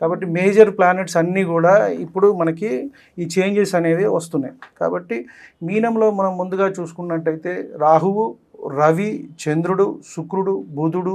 కాబట్టి major planets అన్నీ కూడా ఇప్పుడు మనకి ఈ చేంజెస్ అనేవి వస్తున్నాయి. కాబట్టి మీనంలో మనం ముందుగా చూసుకున్నట్టయితే రాహువు రవి చంద్రుడు శుక్రుడు బుధుడు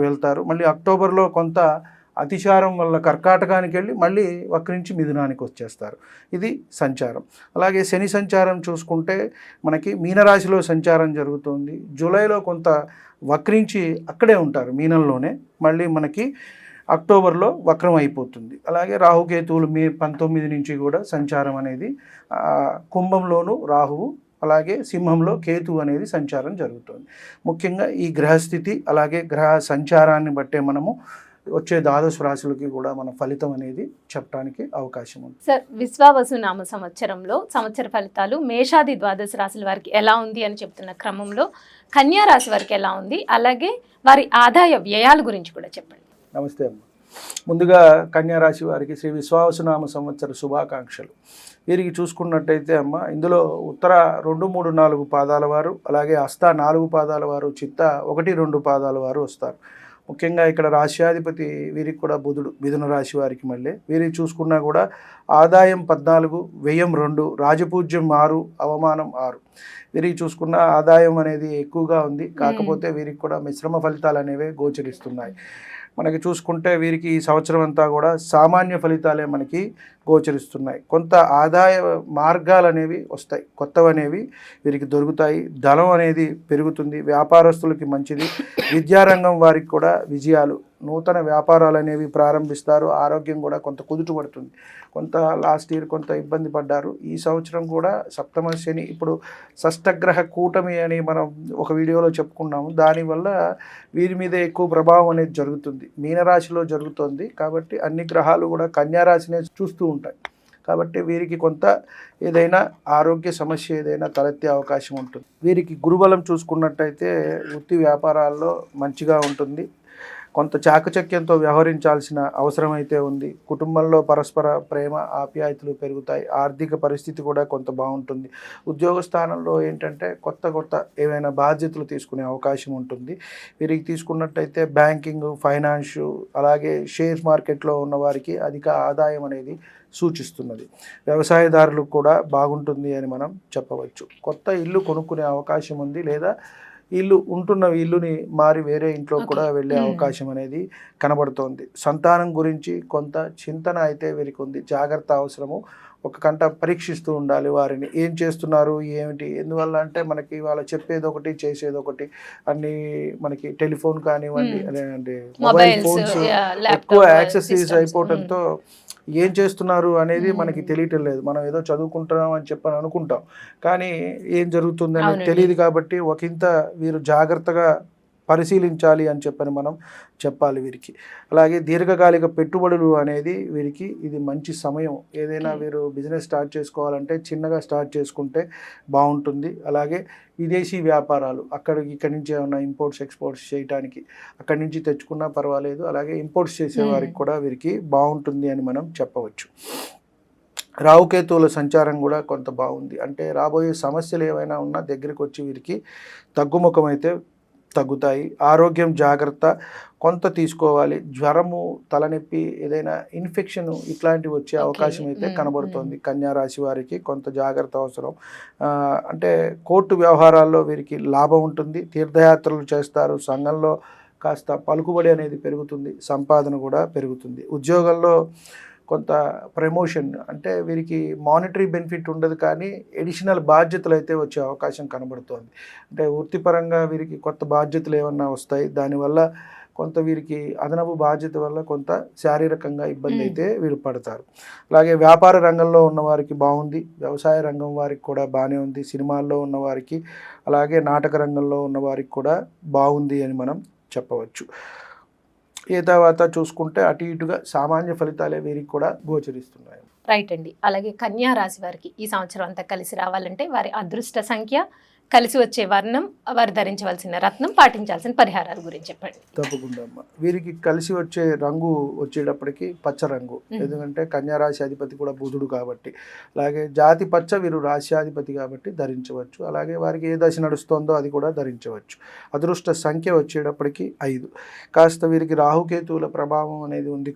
వెళ్తారు. మళ్ళీ అక్టోబర్లో కొంత అతిచారం వల్ల కర్కాటకానికి వెళ్ళి మళ్ళీ వక్రించి మిథునానికి వచ్చేస్తారు. ఇది సంచారం. అలాగే శని సంచారం చూసుకుంటే మనకి మీనరాశిలో సంచారం జరుగుతుంది. జూలైలో కొంత వక్రించి అక్కడే ఉంటారు మీనంలోనే. మళ్ళీ మనకి అక్టోబర్లో వక్రం అయిపోతుంది. అలాగే రాహుకేతువులు మే పంతొమ్మిది నుంచి కూడా సంచారం అనేది కుంభంలోనూ రాహువు అలాగే సింహంలో కేతు అనేది సంచారం జరుగుతుంది. ముఖ్యంగా ఈ గ్రహస్థితి అలాగే గ్రహ సంచారాన్ని బట్టే మనము వచ్చే ద్వాదశ రాశులకి కూడా మన ఫలితం అనేది చెప్పడానికి అవకాశం ఉంది. సార్ విశ్వావసు నామ సంవత్సరంలో సంవత్సర ఫలితాలు మేషాది ద్వాదశ రాశుల వారికి ఎలా ఉంది అని చెప్తున్న క్రమంలో కన్యా రాశి వారికి ఎలా ఉంది? అలాగే వారి ఆదాయ వ్యయాల గురించి కూడా చెప్పండి. నమస్తే అమ్మ. ముందుగా కన్యా రాశి వారికి శ్రీ విశ్వావసునామ సంవత్సర శుభాకాంక్షలు. వీరికి చూసుకున్నట్టయితే అమ్మ ఇందులో ఉత్తర రెండు మూడు నాలుగు పాదాల వారు అలాగే హస్త నాలుగు పాదాల వారు చిత్త ఒకటి రెండు పాదాల వారు వస్తారు. ముఖ్యంగా ఇక్కడ రాశ్యాధిపతి వీరికి కూడా బుధుడు మిథున రాశి వారికి మళ్ళీ. వీరికి చూసుకున్నా కూడా ఆదాయం పద్నాలుగు వ్యయం రెండు రాజపూజ్యం ఆరు అవమానం ఆరు. వీరికి చూసుకున్న ఆదాయం అనేది ఎక్కువగా ఉంది. కాకపోతే వీరికి కూడా మిశ్రమ ఫలితాలు అనేవి గోచరిస్తున్నాయి. మనకి చూసుకుంటే వీరికి ఈ సంవత్సరం అంతా కూడా సామాన్య ఫలితాలే మనకి గోచరిస్తున్నాయి. కొంత ఆదాయ మార్గాలు అనేవి వస్తాయి. కొత్తవి అనేవి వీరికి దొరుకుతాయి. ధనం అనేది పెరుగుతుంది. వ్యాపారస్తులకి మంచిది. విద్యారంగం వారికి కూడా విజయాలు నూతన వ్యాపారాలు అనేవి ప్రారంభిస్తారు. ఆరోగ్యం కూడా కొంత కుదుట పడుతుంది. కొంత లాస్ట్ ఇయర్ కొంత ఇబ్బంది పడ్డారు. ఈ సంవత్సరం కూడా సప్తమ శని ఇప్పుడు షష్టగ్రహ కూటమి అని మనం ఒక వీడియోలో చెప్పుకున్నాము. దానివల్ల వీరి మీద ఎక్కువ ప్రభావం అనేది జరుగుతుంది. మీనరాశిలో జరుగుతుంది కాబట్టి అన్ని గ్రహాలు కూడా కన్యారాశినే చూస్తూ ఉంటాయి. కాబట్టి వీరికి కొంత ఏదైనా ఆరోగ్య సమస్య ఏదైనా తలెత్తే అవకాశం ఉంటుంది. వీరికి గురుబలం చూసుకున్నట్టయితే వృత్తి వ్యాపారాల్లో మంచిగా ఉంటుంది. కొంత చాకచక్యంతో వ్యవహరించాల్సిన అవసరం అయితే ఉంది. కుటుంబంలో పరస్పర ప్రేమ ఆప్యాయతలు పెరుగుతాయి. ఆర్థిక పరిస్థితి కూడా కొంత బాగుంటుంది. ఉద్యోగ స్థానంలో ఏంటంటే కొత్త కొత్త ఏవైనా బాధ్యతలు తీసుకునే అవకాశం ఉంటుంది. వీరికి తీసుకున్నట్టయితే బ్యాంకింగ్ ఫైనాన్స్ అలాగే షేర్ మార్కెట్లో ఉన్న వారికి అధిక ఆదాయం అనేది సూచిస్తున్నది. వ్యవసాయదారులకు కూడా బాగుంటుంది అని మనం చెప్పవచ్చు. కొత్త ఇల్లు కొనుక్కునే అవకాశం ఉంది లేదా ఇల్లు ఉంటున్న ఇల్లుని మారి వేరే ఇంట్లో కూడా. వెళ్ళే. అవకాశం అనేది కనబడుతోంది సంతానం గురించి కొంత చింతన అయితే వీరికి ఉంది జాగ్రత్త అవసరము ఒక కంట పరీక్షిస్తూ ఉండాలి వారిని ఏం చేస్తున్నారు ఏమిటి ఎందువల్ల అంటే మనకి వాళ్ళు చెప్పేది ఒకటి చేసేది ఒకటి అన్ని మనకి టెలిఫోన్ కానివ్వండి Hmm. అదేంటి మొబైల్ ఫోన్స్ ఎక్కువ యాక్సెసరీస్. అయిపోవడంతో ఏం చేస్తున్నారు అనేది మ్మ్. మనకి తెలియటం లేదు మనం ఏదో చదువుకుంటున్నాం అని చెప్పని అనుకుంటాం కానీ ఏం జరుగుతుంది అనేది. తెలియదు కాబట్టి ఒకంత వీరు జాగ్రత్తగా పరిశీలించాలి అని చెప్పని మనం చెప్పాలి వీరికి. అలాగే దీర్ఘకాలిక పెట్టుబడులు అనేది వీరికి ఇది మంచి సమయం. ఏదైనా. వీరు బిజినెస్ స్టార్ట్ చేసుకోవాలంటే చిన్నగా స్టార్ట్ చేసుకుంటే బాగుంటుంది. అలాగే విదేశీ వ్యాపారాలు అక్కడ ఇక్కడి నుంచి ఏమైనా ఇంపోర్ట్స్ ఎక్స్పోర్ట్స్ చేయడానికి అక్కడి నుంచి తెచ్చుకున్నా పర్వాలేదు. అలాగే ఇంపోర్ట్స్ చేసే Hmm. వారికి కూడా వీరికి బాగుంటుంది అని మనం చెప్పవచ్చు. రావుకేతువుల సంచారం కూడా కొంత బాగుంది. అంటే రాబోయే సమస్యలు ఏమైనా ఉన్నా దగ్గరికి వచ్చి వీరికి తగ్గుముఖం అయితే తగ్గుతాయి. ఆరోగ్యం జాగ్రత్త కొంత తీసుకోవాలి. జ్వరము తలనొప్పి ఏదైనా ఇన్ఫెక్షన్ ఇట్లాంటివి వచ్చే. అవకాశం అయితే కనబడుతోంది. కన్యా రాశి వారికి కొంత జాగ్రత్త అవసరం. అంటే కోర్టు వ్యవహారాల్లో వీరికి లాభం ఉంటుంది. తీర్థయాత్రలు చేస్తారు. సంఘంలో కాస్త పలుకుబడి అనేది పెరుగుతుంది. సంపాదన కూడా పెరుగుతుంది. ఉద్యోగంలో కొంత ప్రమోషన్ అంటే వీరికి మానిటరీ బెనిఫిట్ ఉండదు కానీ ఎడిషనల్ బాధ్యతలు అయితే వచ్చే అవకాశం కనబడుతోంది. అంటే వృత్తిపరంగా వీరికి కొత్త బాధ్యతలు ఏమన్నా వస్తాయి దానివల్ల కొంత వీరికి అదనపు బాధ్యత వల్ల కొంత శారీరకంగా ఇబ్బంది. అయితే వీరు పడతారు. అలాగే వ్యాపార రంగంలో ఉన్న వారికి బాగుంది వ్యవసాయ రంగం వారికి కూడా బాగానే ఉంది సినిమాల్లో ఉన్న వారికి అలాగే నాటక రంగంలో ఉన్న వారికి కూడా బాగుంది అని మనం చెప్పవచ్చు. ఏ తర్వాత చూసుకుంటే అటు ఇటుగా సామాన్య ఫలితాలే వీరికి కూడా గోచరిస్తున్నాయి. రైట్ అండి. అలాగే కన్యా రాశి వారికి ఈ సంవత్సరం అంతా కలిసి రావాలంటే వారి అదృష్ట సంఖ్య కలిసి వచ్చే వర్ణం వారు ధరించవలసిన రత్నం పాటించాల్సిన పరిహారాల గురించి చెప్పండి. తప్పకుండా అమ్మ. వీరికి కలిసి వచ్చే రంగు వచ్చేటప్పటికి పచ్చ రంగు. ఎందుకంటే కన్యా రాశి అధిపతి కూడా బుధుడు కాబట్టి. అలాగే జాతి పచ్చ వీరు రాశ్యాధిపతి కాబట్టి ధరించవచ్చు. అలాగే వారికి ఏ దశ నడుస్తోందో అది కూడా ధరించవచ్చు. అదృష్ట సంఖ్య వచ్చేటప్పటికి ఐదు. కాస్త వీరికి రాహుకేతువుల ప్రభావం అనేది ఉంది